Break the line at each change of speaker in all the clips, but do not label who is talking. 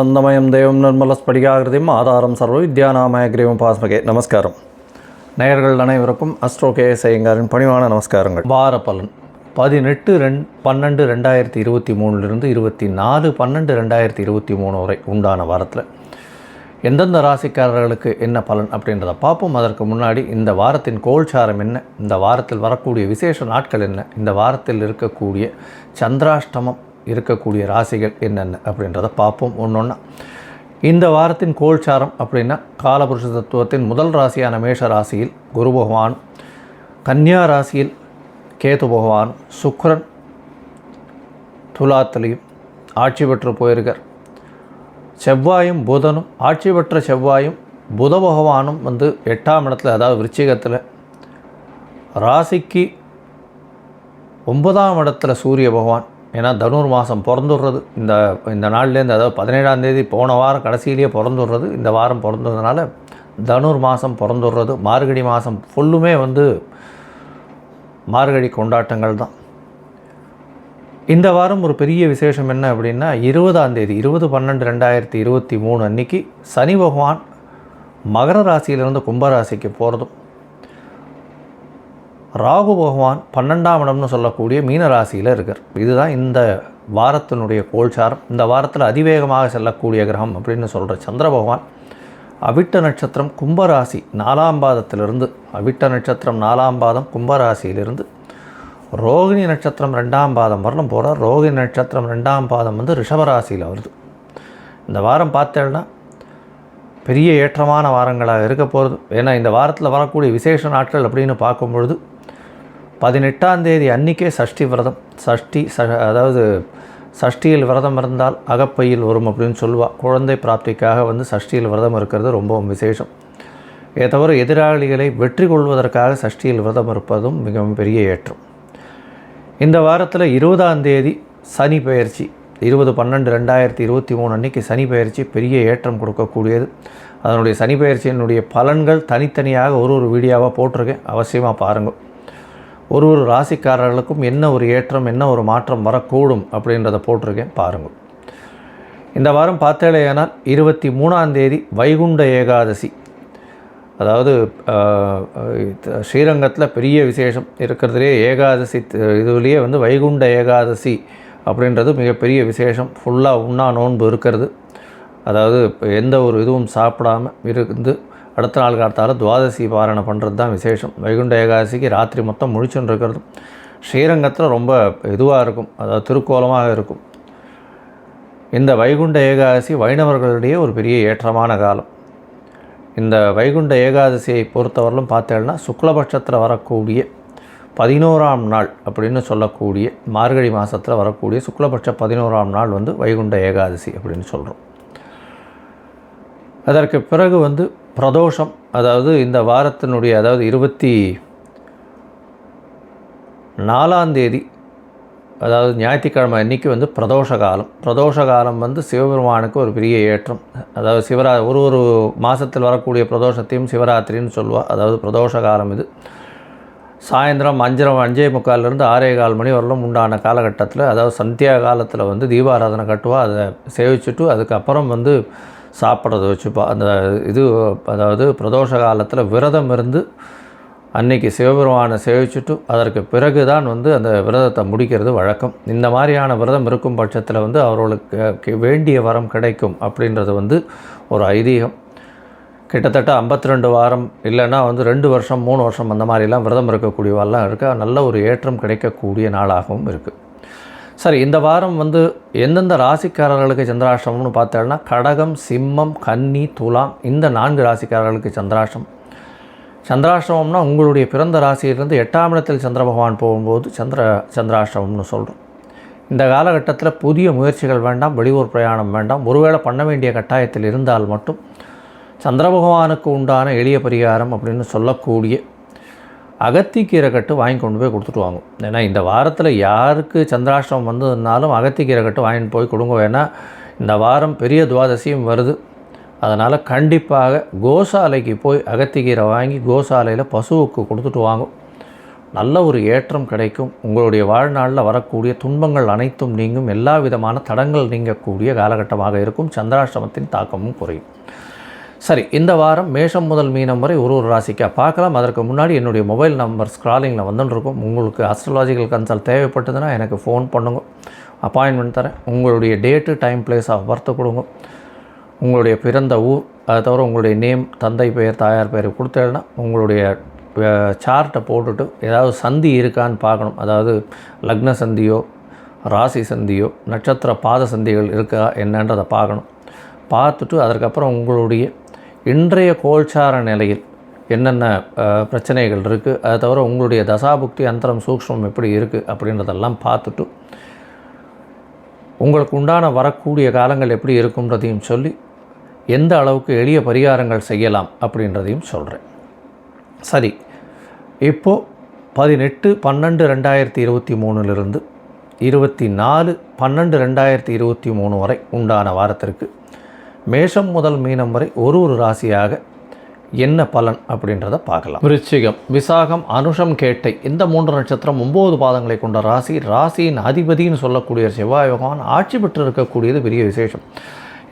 ఆనందమయం தெய்வம் நிர்மல ஸ்படிகாகிருதியும் ஆதாரம் சர்வ வித்யாநாமயக்ரீவம் பாஸ்மகே. நமஸ்காரம். நேயர்கள் அனைவருக்கும் அஸ்ட்ரோ கே ஐயங்காரின் பணிவான நமஸ்காரங்கள். வார பலன். பதினெட்டு ரெண் பன்னெண்டு ரெண்டாயிரத்தி இருபத்தி மூணுலேருந்து இருபத்தி நாலு பன்னெண்டு ரெண்டாயிரத்தி இருபத்தி மூணு வரை உண்டான வாரத்தில் எந்தெந்த ராசிக்காரர்களுக்கு என்ன பலன் அப்படின்றத பார்ப்போம். அதற்கு முன்னாடி இந்த வாரத்தின் கோல்சாரம் என்ன? இந்த வாரத்தில் வரக்கூடிய விசேஷ நாட்கள் என்ன? இந்த வாரத்தில் இருக்கக்கூடிய சந்திராஷ்டமம் இருக்கக்கூடிய ராசிகள் என்னென்ன அப்படின்றத பார்ப்போம். ஒன்று இந்த வாரத்தின் கோல்சாரம் அப்படின்னா காலபுருஷ தத்துவத்தின் முதல் ராசியான மேஷ ராசியில் குரு பகவான் கன்னியா ராசியில் கேது பகவான் சுக்ரன் துலாத்திலையும் ஆட்சி பெற்று போயிருக்கார். செவ்வாயும் புதனும் ஆட்சி பெற்ற செவ்வாயும் புத பகவானும் வந்து எட்டாம் இடத்துல அதாவது விருச்சிகத்தில் ராசிக்கு ஒன்பதாம் இடத்துல சூரிய பகவான் ஏன்னா தனுர் மாதம் பிறந்துடுறது. இந்த இந்த நாள்லேருந்து அதாவது பதினேழாம் தேதி போன வாரம் கடைசியிலேயே பிறந்துடுறது. இந்த வாரம் பிறந்ததுனால தனுர் மாதம் பிறந்துடுறது. மார்கழி மாதம் ஃபுல்லுமே வந்து மார்கழி கொண்டாட்டங்கள் தான். இந்த வாரம் ஒரு பெரிய விசேஷம் என்ன அப்படின்னா இருபதாம் தேதி இருபது பன்னெண்டு ரெண்டாயிரத்தி இருபத்தி மூணு அன்னைக்கு சனி பகவான் மகர ராசியிலிருந்து கும்பராசிக்கு போகிறதும் ராகு பகவான் பன்னெண்டாம் இடம்னு சொல்லக்கூடிய மீன ராசியில் இருக்கார். இதுதான் இந்த வாரத்தினுடைய கோல்சாரம். இந்த வாரத்தில் அதிவேகமாக செல்லக்கூடிய கிரகம் அப்படின்னு சொல்கிற சந்திர பகவான். அவிட்ட நட்சத்திரம் கும்பராசி நாலாம் பாதத்திலிருந்து அவிட்ட நட்சத்திரம் நாலாம் பாதம் கும்பராசியிலிருந்து ரோகிணி நட்சத்திரம் ரெண்டாம் பாதம் வரணும் போகிறார் ரோகிணி நட்சத்திரம் ரெண்டாம் பாதம் வந்து ரிஷபராசியில் வருது. இந்த வாரம் பார்த்தேன்னா பெரிய ஏற்றமான வாரங்களாக இருக்க போகிறது ஏன்னா இந்த வாரத்தில் வரக்கூடிய விசேஷ நாட்கள் அப்படின்னு பார்க்கும் பொழுது பதினெட்டாம் தேதி அன்றைக்கே சஷ்டி விரதம் சஷ்டி ச அதாவது சஷ்டியில் விரதம் இருந்தால் அகப்பையில் வரும் அப்படின்னு சொல்லுவாள் குழந்தை பிராப்திக்காக வந்து சஷ்டியில் விரதம் இருக்கிறது ரொம்பவும் விசேஷம். இதை தவிர எதிராளிகளை வெற்றி கொள்வதற்காக சஷ்டியில் விரதம் இருப்பதும் மிகவும் பெரிய ஏற்றம். இந்த வாரத்தில் இருபதாம் தேதி சனி பயிற்சி இருபது பன்னெண்டு ரெண்டாயிரத்தி இருபத்தி மூணு அன்றைக்கி சனி பயிற்சி பெரிய ஏற்றம் கொடுக்கக்கூடியது. அதனுடைய சனி பயிற்சியினுடைய பலன்கள் தனித்தனியாக ஒரு ஒரு வீடியோவாக போட்டிருக்கேன். அவசியமாக பாருங்கள் ஒரு ஒரு ராசிக்காரர்களுக்கும் என்ன ஒரு ஏற்றம் என்ன ஒரு மாற்றம் வரக்கூடும் அப்படின்றத போட்டிருக்கேன். பாருங்கள். இந்த வாரம் பார்த்தேலையானால் இருபத்தி மூணாம் தேதி வைகுண்ட ஏகாதசி. அதாவது ஸ்ரீரங்கத்தில் பெரிய விசேஷம். இருக்கிறதுலே ஏகாதசி இதுலேயே வந்து வைகுண்ட ஏகாதசி அப்படின்றது மிகப்பெரிய விசேஷம். ஃபுல்லாக உண்ணா நோன்பு இருக்கிறது. அதாவது எந்த ஒரு இதுவும் சாப்பிடாமல் இருந்து அடுத்த நாள் காலத்தால் துவாதசி பாரணை பண்ணுறது தான் விசேஷம். வைகுண்ட ஏகாதசிக்கு ராத்திரி மொத்தம் முழிச்சுன்னு இருக்கிறது ஸ்ரீரங்கத்தில் ரொம்ப இதுவாக இருக்கும். அதாவது திருக்கோலமாக இருக்கும். இந்த வைகுண்ட ஏகாதசி வைணவர்களிடையே ஒரு பெரிய ஏற்றமான காலம். இந்த வைகுண்ட ஏகாதசியை பொறுத்தவரையிலும் பார்த்தேன்னா சுக்லபட்சத்தில் வரக்கூடிய பதினோராம் நாள் அப்படின்னு சொல்லக்கூடிய மார்கழி மாதத்தில் வரக்கூடிய சுக்லபட்ச பதினோராம் நாள் வந்து வைகுண்ட ஏகாதசி அப்படின்னு சொல்கிறோம் அதற்கு பிறகு வந்து பிரதோஷம் அதாவது இந்த வாரத்தினுடைய அதாவது இருபத்தி நாலாம் தேதி அதாவது ஞாயிற்றுக்கிழமை அன்றைக்கி வந்து பிரதோஷ காலம். பிரதோஷ காலம் வந்து சிவபெருமானுக்கு ஒரு பெரிய ஏற்றம். அதாவது சிவரா ஒரு ஒரு மாதத்தில் வரக்கூடிய பிரதோஷத்தையும் சிவராத்திரின்னு சொல்லுவாள் அதாவது பிரதோஷ காலம் இது. சாயந்தரம் அஞ்சரை அஞ்சே முக்கால்லேருந்து ஆறே கால் மணி வரலும் உண்டான காலகட்டத்தில் அதாவது சந்தியா காலத்தில் வந்து தீபாராதனை கட்டுவா அதை சேவிச்சுட்டு அதுக்கப்புறம் வந்து சாப்பிட்றத வச்சு அந்த இது அதாவது பிரதோஷ காலத்தில் விரதம் இருந்து அன்னைக்கு சிவபெருமானை சேவிச்சுட்டு அதற்கு பிறகு தான் வந்து அந்த விரதத்தை முடிக்கிறது வழக்கம். இந்த மாதிரியான விரதம் இருக்கும் பட்சத்தில் வந்து அவர்களுக்கு வேண்டிய வரம் கிடைக்கும் அப்படின்றது வந்து ஒரு ஐதீகம். கிட்டத்தட்ட ஐம்பத்தி ரெண்டு வாரம் இல்லைன்னா வந்து ரெண்டு வருஷம் மூணு வருஷம் அந்த மாதிரிலாம் விரதம் இருக்கக்கூடியவெல்லாம் இருக்குது நல்ல ஒரு ஏற்றம் கிடைக்கக்கூடிய நாளாகவும் இருக்குது சரி இந்த வாரம் வந்து எந்தெந்த ராசிக்காரர்களுக்கு சந்திராஷ்டமம்னு பார்த்தோம்னா கடகம் சிம்மம் கன்னி துலாம் இந்த நான்கு ராசிக்காரர்களுக்கு சந்திராஷ்டம். சந்திராஷ்டமம்னா உங்களுடைய பிறந்த ராசியிலிருந்து எட்டாம் இடத்தில் சந்திர பகவான் போகும்போது சந்திர சந்திராஷ்டமம்னு சொல்கிறோம் இந்த காலகட்டத்தில் புதிய முயற்சிகள் வேண்டாம் வெளியூர் பிரயாணம் வேண்டாம். ஒருவேளை பண்ண வேண்டிய கட்டாயத்தில் இருந்தால் மட்டும் சந்திர பகவானுக்கு உண்டான எளிய பரிகாரம் அப்படின்னு சொல்லக்கூடிய அகத்திக்கீரை கட்டு வாங்கி கொண்டு போய் கொடுத்துட்டு வாங்கும் ஏன்னா இந்த வாரத்தில் யாருக்கு சந்திராஷ்டிரம் வந்ததுனாலும் அகத்திக்கீரை கட்டு வாங்கிட்டு போய் கொடுங்க. வேணால் இந்த வாரம் பெரிய துவாதசியும் வருது. அதனால் கண்டிப்பாக கோசாலைக்கு போய் அகத்திக்கீரை வாங்கி கோசாலையில் பசுவுக்கு கொடுத்துட்டு வாங்கும் நல்ல ஒரு ஏற்றம் கிடைக்கும். உங்களுடைய வாழ்நாளில் வரக்கூடிய துன்பங்கள் அனைத்தும் நீங்கும். எல்லா விதமான தடங்கள் நீங்கக்கூடிய காலகட்டமாக இருக்கும். சந்திராஷ்டமத்தின் தாக்கமும் குறையும். சரி இந்த வாரம் மேஷம் முதல் மீனம் வரை ஒரு ஒரு ராசிக்காக பார்க்கலாம். அதற்கு முன்னாடி என்னுடைய மொபைல் நம்பர் ஸ்க்ராலிங்கில் வந்துட்டுருக்கும் உங்களுக்கு அஸ்ட்ராலாஜிக்கல் கன்சல்ட் தேவைப்பட்டதுன்னா எனக்கு ஃபோன் பண்ணுங்க. அப்பாயின்மெண்ட் தரேன். உங்களுடைய date time place of birth கொடுங்க. உங்களுடைய பிறந்த ஊர் அதை தவிர உங்களுடைய நேம் தந்தை பெயர் தாயார் பெயர் கொடுத்தேன்னா உங்களுடைய சார்ட்டை போட்டுட்டு ஏதாவது சந்தி இருக்கான்னு பார்க்கணும். அதாவது லக்ன சந்தியோ ராசி சந்தியோ நட்சத்திர பாத சந்திகள் இருக்கா என்னன்றதை பார்க்கணும். பார்த்துட்டு அதற்கப்புறம் உங்களுடைய இன்றைய கோல்சார நிலையில் என்னென்ன பிரச்சனைகள் இருக்குது அதை தவிர உங்களுடைய தசாபுக்தி அந்தரம் சூக்ஷ்மம் எப்படி இருக்குது அப்படின்றதெல்லாம் பார்த்துட்டு உங்களுக்கு உண்டான வரக்கூடிய காலங்கள் எப்படி இருக்குன்றதையும் சொல்லி எந்த அளவுக்கு எளிய பரிகாரங்கள் செய்யலாம் அப்படின்றதையும் சொல்கிறேன் சரி இப்போது பதினெட்டு பன்னெண்டு ரெண்டாயிரத்தி இருபத்தி மூணுலேருந்து இருபத்தி நாலு பன்னெண்டு ரெண்டாயிரத்தி இருபத்தி மூணு வரை உண்டான வாரத்திற்கு மேஷம் முதல் மீனம் வரை ஒரு ஒரு ராசியாக என்ன பலன் அப்படின்றத பார்க்கலாம். விருச்சிகம். விசாகம் அனுஷம் கேட்டை இந்த மூன்று நட்சத்திரம் ஒம்பது பாதங்களை கொண்ட ராசி. ராசியின் அதிபதின்னு சொல்லக்கூடிய செவ்வாய் பகவான் ஆட்சி பெற்று இருக்கக்கூடியது பெரிய விசேஷம்.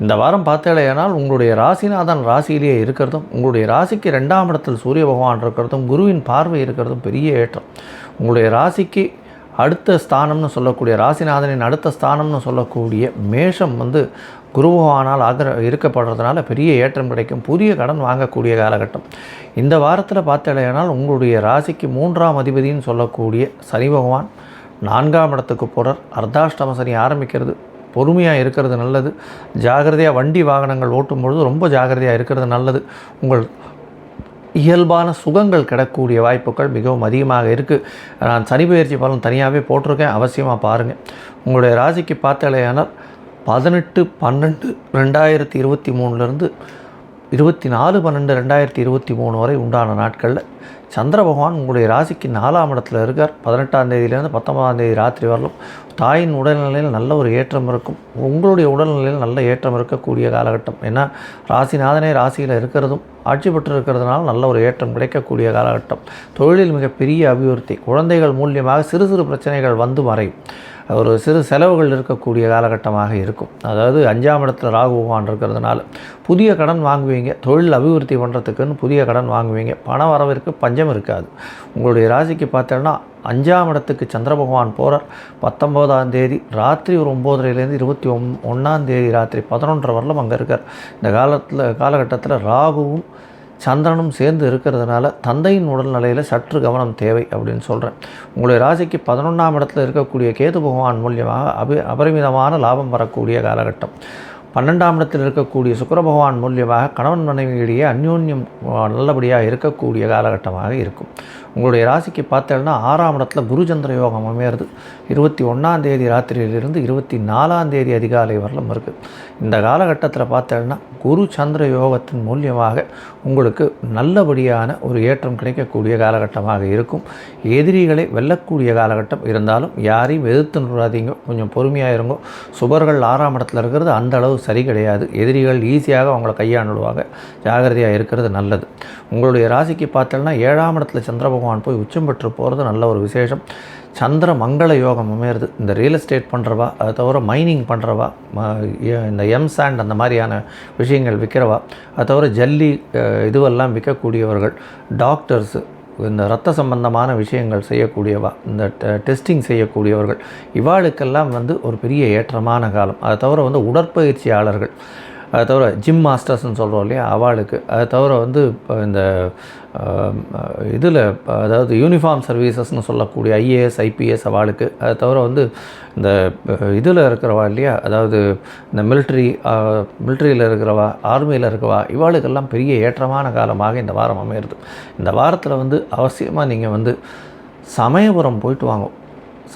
இந்த வாரம் பார்த்தேலையானால் உங்களுடைய ராசிநாதன் ராசியிலேயே இருக்கிறதும் உங்களுடைய ராசிக்கு ரெண்டாம் இடத்தில் சூரிய பகவான் இருக்கிறதும் குருவின் பார்வை இருக்கிறதும் பெரிய ஏற்றம். உங்களுடைய ராசிக்கு அடுத்த ஸ்தானம்னு சொல்லக்கூடிய ராசிநாதனின் அடுத்த ஸ்தானம்னு சொல்லக்கூடிய மேஷம் வந்து குருபகவானால் ஆதர இருக்கப்படுறதுனால பெரிய ஏற்றம் கிடைக்கும். புதிய கடன் வாங்கக்கூடிய காலகட்டம். இந்த வாரத்தில் பார்த்தேலையானால் உங்களுடைய ராசிக்கு மூன்றாம் அதிபதின்னு சொல்லக்கூடிய சனி பகவான் நான்காம் இடத்துக்கு போகிறார் அர்த்தாஷ்டம சனி ஆரம்பிக்கிறது. பொறுமையாக இருக்கிறது நல்லது. ஜாகிரதையாக வண்டி வாகனங்கள் ஓட்டும் பொழுது ரொம்ப ஜாகிரதையாக இருக்கிறது நல்லது. உங்கள் இயல்பான சுகங்கள் கிடக்கக்கூடிய வாய்ப்புகள் மிகவும் அதிகமாக இருக்குது நான் சனி பயிற்சி பலன் தனியாகவே போட்டிருக்கேன். அவசியமாக பாருங்கள் உங்களுடைய ராசிக்கு பார்த்தாலேயானால் பதினெட்டு பன்னெண்டு ரெண்டாயிரத்தி இருபத்தி மூணுலேருந்து இருபத்தி நாலு பன்னெண்டு ரெண்டாயிரத்தி இருபத்தி மூணு வரை உண்டான நாட்களில் சந்திர பகவான் உங்களுடைய ராசிக்கு நாலாம் இடத்துல இருக்கார். பதினெட்டாம் தேதியிலேருந்து பத்தொன்பதாம் தேதி ராத்திரி வரலும் தாயின் உடல்நிலையில் நல்ல ஒரு ஏற்றம் இருக்கும். உங்களுடைய உடல்நிலையில் நல்ல ஏற்றம் இருக்கக்கூடிய காலகட்டம். ஏன்னா ராசிநாதனே ராசியில் இருக்கிறதும் ஆட்சி பெற்று இருக்கிறதுனால நல்ல ஒரு ஏற்றம் கிடைக்கக்கூடிய காலகட்டம். தொழிலில் மிகப்பெரிய அபிவிருத்தி குழந்தைகள் மூலியமாக சிறு சிறு பிரச்சனைகள் வந்து மறையும். ஒரு சிறு செலவுகள் இருக்கக்கூடிய காலகட்டமாக இருக்கும். அதாவது அஞ்சாம் இடத்துல ராகு பகவான் இருக்கிறதுனால புதிய கடன் வாங்குவீங்க. தொழில் அபிவிருத்தி பண்ணுறதுக்குன்னு புதிய கடன் வாங்குவீங்க. பண வரவிற்கு பஞ்சம் இருக்காது. உங்களுடைய ராசிக்கு பார்த்தோன்னா அஞ்சாம் இடத்துக்கு சந்திர பகவான் போகிறார் பத்தொம்போதாம் தேதி ராத்திரி ஒரு ஒம்போதரைலேருந்து இருபத்தி ஒன் ஒன்றாம் தேதி ராத்திரி பதினொன்றரை வரலும் அங்கே இருக்கார். இந்த காலத்தில் காலகட்டத்தில் ராகுவும் சந்திரனும் சேர்ந்து இருக்கிறதுனால தந்தையின் உடல்நிலையில் சற்று கவனம் தேவை அப்படின்னு சொல்கிறேன் உங்களுடைய ராசிக்கு பதினொன்றாம் இடத்துல இருக்கக்கூடிய கேது பகவான் மூலியமாக அபி அபரிமிதமான லாபம் வரக்கூடிய காலகட்டம். பன்னெண்டாம் இடத்தில் இருக்கக்கூடிய சுக்கர பகவான் மூலியமாக கணவன் மனைவியிடையே அந்யோன்யம் நல்லபடியாக இருக்கக்கூடிய காலகட்டமாக இருக்கும். உங்களுடைய ராசிக்கு பார்த்தேன்னா ஆறாம் இடத்துல குரு சந்திர யோகம் அமையிறது. இருபத்தி ஒன்றாம் தேதி ராத்திரியிலிருந்து இருபத்தி நாலாம் தேதி அதிகாலை வரலும் இருக்குது இந்த காலகட்டத்தில் பார்த்தேன்னா குரு சந்திர யோகத்தின் மூலியமாக உங்களுக்கு நல்லபடியான ஒரு ஏற்றம் கிடைக்கக்கூடிய காலகட்டமாக இருக்கும். எதிரிகளை வெல்லக்கூடிய காலகட்டம் இருந்தாலும் யாரையும் எதிர்த்து நிறாதீங்க கொஞ்சம் பொறுமையாக இருங்கோ. சுபர்கள் ஆறாம் இடத்துல இருக்கிறது அந்த அளவு சரி கிடையாது. எதிரிகள் ஈஸியாக அவங்கள கையாண்டுடுவாங்க. ஜாகிரதையாக இருக்கிறது நல்லது. உங்களுடைய ராசிக்கு பார்த்தோன்னா ஏழாம் இடத்துல சந்திர பகவான் போய் உச்சம் பெற்று போகிறது நல்ல ஒரு விசேஷம். சந்திர மங்கள யோகம் அமையிறது. இந்த ரியல் எஸ்டேட் பண்ணுறவா அதை தவிர மைனிங் பண்ணுறவா இந்த எம் சாண்ட் அந்த மாதிரியான விஷயங்கள் விற்கிறவா அதை தவிர ஜல்லி இதுவெல்லாம் விற்கக்கூடியவர்கள் டாக்டர்ஸு இந்த ரத்த சம்பந்தமான விஷயங்கள் செய்யக்கூடியவா இந்த டெஸ்டிங் செய்யக்கூடியவர்கள் இவாளுக்கெல்லாம் வந்து ஒரு பெரிய ஏற்றமான காலம். அதை தவிர வந்து உடற்பயிற்சியாளர்கள் அதை தவிர ஜிம் மாஸ்டர்ஸ்னு சொல்கிறோம் இல்லையா அவளுக்கு. அதை தவிர வந்து இப்போ இந்த இதில் அதாவது யூனிஃபார்ம் சர்வீசஸ்னு சொல்லக்கூடிய ஐஏஎஸ் ஐபிஎஸ் அவளுக்கு. அதை தவிர வந்து இந்த இதில் இருக்கிறவா இல்லையா அதாவது இந்த மிலிட்ரி மிலிட்ரியில் இருக்கிறவா ஆர்மியில் இருக்கிறவா இவாளுக்கெல்லாம் பெரிய ஏற்றமான காலமாக இந்த வாரம் அமையிறது. இந்த வாரத்தில் வந்து அவசியமாக நீங்கள் வந்து சமயபுரம் போயிட்டு வாங்க.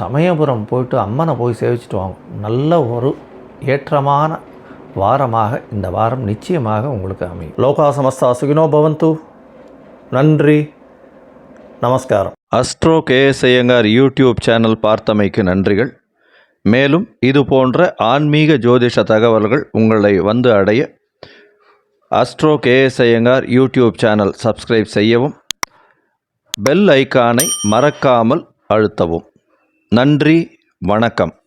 சமயபுரம் போயிட்டு அம்மனை போய் சேவிச்சிட்டு வாங்க. நல்ல ஒரு ஏற்றமான வாரமாக இந்த வாரம் நிச்சயமாக உங்களுக்கு அமையும். லோகா சமஸ்தா சுகினோ பவந்து. நன்றி. நமஸ்காரம். Astro KS Iyengar YouTube channel பார்த்தமைக்கு நன்றிகள். மேலும் இது போன்ற ஆன்மீக ஜோதிஷ தகவல்கள் உங்களை வந்து அடைய astro KS Iyengar YouTube channel subscribe செய்யவும் பெல் ஐகானை மறக்காமல் அழுத்தவும். நன்றி வணக்கம்.